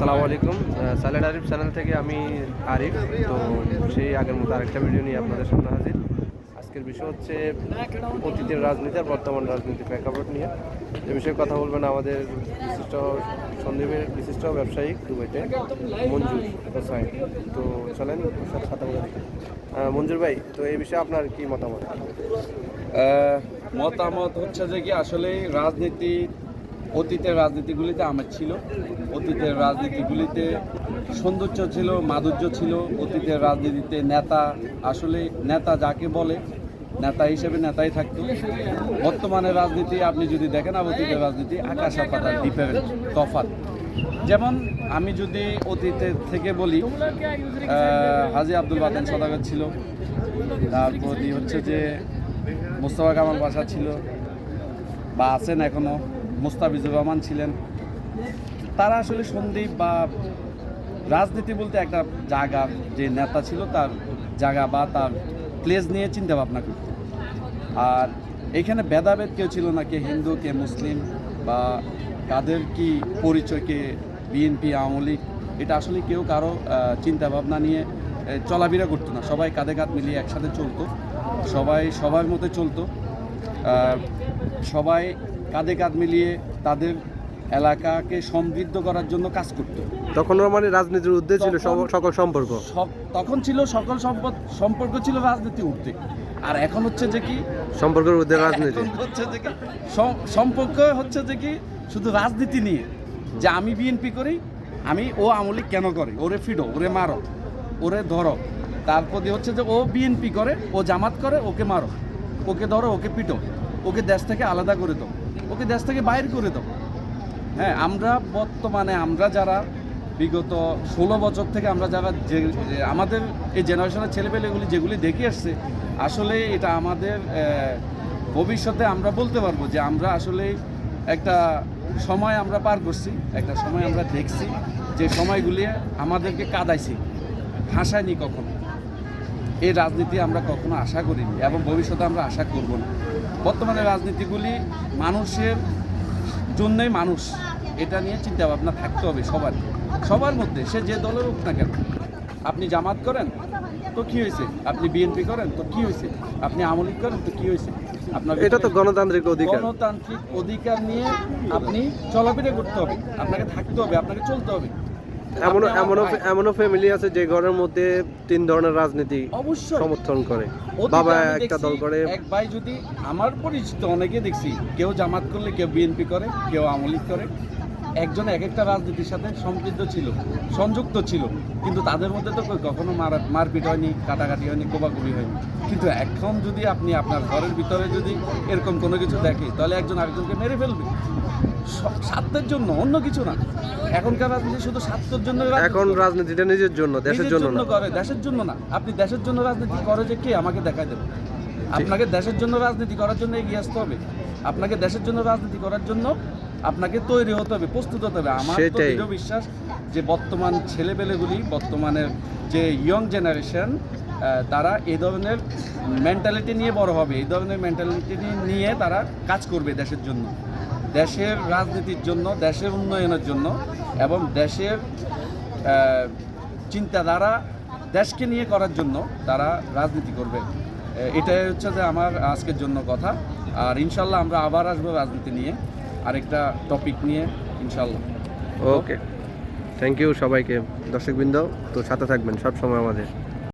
আসসালামু আলাইকুম। সালেড আরিফ চ্যানেল থেকে আমি আরিফ। তো সেই আগের মতো আরেকটা ভিডিও নিয়ে আপনাদের সামনে হাজির। আজকের বিষয় হচ্ছে অতীতের রাজনীতি আর বর্তমান রাজনীতি প্রেক্ষাপট নিয়ে। এ বিষয়ে কথা বলবেন আমাদের বিশিষ্ট সন্দীপের বিশিষ্ট ব্যবসায়িক দুবাইতে, মঞ্জুর হোসাইন। তো চলেন মঞ্জুর ভাই, তো এই বিষয়ে আপনার কি মতামত? মতামত হচ্ছে যে কি, আসলে রাজনীতি অতীতের রাজনীতিগুলিতে আমার ছিল। অতীতের রাজনীতিগুলিতে সৌন্দর্য ছিল, মাধুর্য ছিল। অতীতের রাজনীতিতে নেতা, আসলে নেতা যাকে বলে, নেতা হিসেবে নেতাই থাকতো। বর্তমানে রাজনীতি, আপনি যদি দেখেন অতীতের রাজনীতি, আকাশ আর পাতার তফাৎ। যেমন আমি যদি অতীতের থেকে বলি হাজি আব্দুল বাতেন সদাগর ছিল। তারপর হচ্ছে যে মোস্তফা কামাল বাসা ছিল, বা আছেন এখনও মোস্তাফিজুর রহমান ছিলেন। তারা আসলে সন্দীপ বা রাজনীতি বলতে একটা জায়গা যে নেতা ছিল তার জায়গা বা তার প্লেস নিয়ে চিন্তা ভাবনা করত। আর এখানে ভেদাভেদ কেউ ছিল না কে হিন্দু কে মুসলিম বা কাদের কি পরিচয় কে বিএনপি আওয়ামী লীগ এটা আসলে কেউ কারও আহ, চিন্তা ভাবনা নিয়ে চলাফেরা করতো না। সবাই কাঁধে কাঁধ মিলিয়ে একসাথে চলতো। সবাই সবার মতো চলতো। সবাই কাঁধে কাঁধ মিলিয়ে তাদের এলাকাকে সমৃদ্ধ করার জন্য কাজ করতো। তখন মানে রাজনীতির উদ্দেশ্য ছিল সকল সম্পর্ক? তখন ছিল সকল সম্পদ সম্পর্ক ছিল রাজনীতি উঠতে আর এখন হচ্ছে যে কি সম্পর্কের উদ্দেশ্য রাজনীতি। হচ্ছে যে কি সম্পর্ক হচ্ছে যে কি শুধু রাজনীতি নিয়ে। যে আমি বিএনপি করি আমি ও আমলি কেন করে? ওরে ফিডো ওরে মারো ওরে ধরো। তারপর হচ্ছে যে ও বিএনপি করে ও জামাত করে ওকে মারো। ওকে ধরো ওকে পিটো। ওকে দেশ থেকে আলাদা করে দাও। ওকে দেশ থেকে বাইর করে দাও। হ্যাঁ আমরা বর্তমানে, আমরা যারা বিগত ষোলো বছর থেকে আমরা যারা যে আমাদের এই জেনারেশনের ছেলেপেলেগুলি যেগুলি দেখে আসছে, আসলে এটা আমাদের ভবিষ্যতে আমরা বলতে পারব যে আমরা আসলে একটা সময় আমরা পার করছি, একটা সময় আমরা দেখছি যে সময়গুলি আমাদেরকে কাদাইছি। হাসায়নি কখনো। এই রাজনীতি আমরা কখনো আশা করিনি এবং ভবিষ্যতে আমরা আশা করব না। বর্তমানে রাজনীতিগুলি মানুষের জন্যই মানুষ। এটা নিয়ে চিন্তা ভাবনা থাকতে হবে সবার। সবার মধ্যে সে যে দলের হোক না কেন। আপনি জামাত করেন তো কি হয়েছে? আপনি বিএনপি করেন তো কি হয়েছে? আপনি আমলিক করেন তো কি হয়েছে? আপনার এটা তো গণতান্ত্রিক অধিকার। গণতান্ত্রিক অধিকার নিয়ে আপনি চলাফেরা করতে হবে। আপনাকে থাকতে হবে আপনাকে চলতে হবে। এমনও এমনও। এমনও ফ্যামিলি আছে যে ঘরের মধ্যে তিন ধরনের রাজনীতি অবশ্যই। সমর্থন করে। বাবা একটা দল করে। এক ভাই যদি আমার পরিচিত অনেকে দেখছি কেউ জামাত করলে কেউ বিএনপি করে কেউ আওয়ামী লীগ করে একজন এক একটা রাজনীতির সাথে সম্পৃক্ত ছিল সংযুক্ত ছিল কিন্তু তাদের মধ্যে তো কখনো মার মারপিট হয়নি কাটাকাটি হয়নি কোবাকুবি হয়নি। কিন্তু এখন যদি আপনি আপনার ঘরের ভিতরে যদি এরকম কোনো কিছু দেখে তাহলে একজন আরেকজনকে মেরে ফেলবে। স্বার্থের জন্য অন্য কিছু না। এখনকার রাজনীতি শুধু স্বার্থের জন্য এখন রাজনীতিটা নিজের জন্য দেশের জন্য না। করে দেশের জন্য না। আপনি দেশের জন্য রাজনীতি করে যে কে? আমাকে দেখাই দেবে। আপনাকে দেশের জন্য রাজনীতি করার জন্য এগিয়ে আসতে হবে। আপনাকে দেশের জন্য রাজনীতি করার জন্য আপনাকে তৈরি হতে হবে প্রস্তুত হতে হবে। আমার তো দৃঢ় বিশ্বাস যে বর্তমান ছেলেপেলেগুলি বর্তমানের যে ইয়ং জেনারেশন তারা এই ধরনের মেন্টালিটি নিয়ে বড় হবে। এই ধরনের মেন্টালিটি নিয়ে তারা কাজ করবে দেশের জন্য। দেশের রাজনীতির জন্য দেশের উন্নয়নের জন্য এবং দেশের চিন্তাধারা দেশকে নিয়ে করার জন্য তারা রাজনীতি করবে। এটাই হচ্ছে যে আমার আজকের জন্য কথা। আর ইনশাল্লাহ আমরা আবার আসব রাজনীতি নিয়ে। আরেকটা টপিক নিয়ে ইনশাল্লাহ ওকে থ্যাংক ইউ সবাইকে, দর্শকবৃন্দ। তো সাথে থাকবেন সব সময় আমাদের।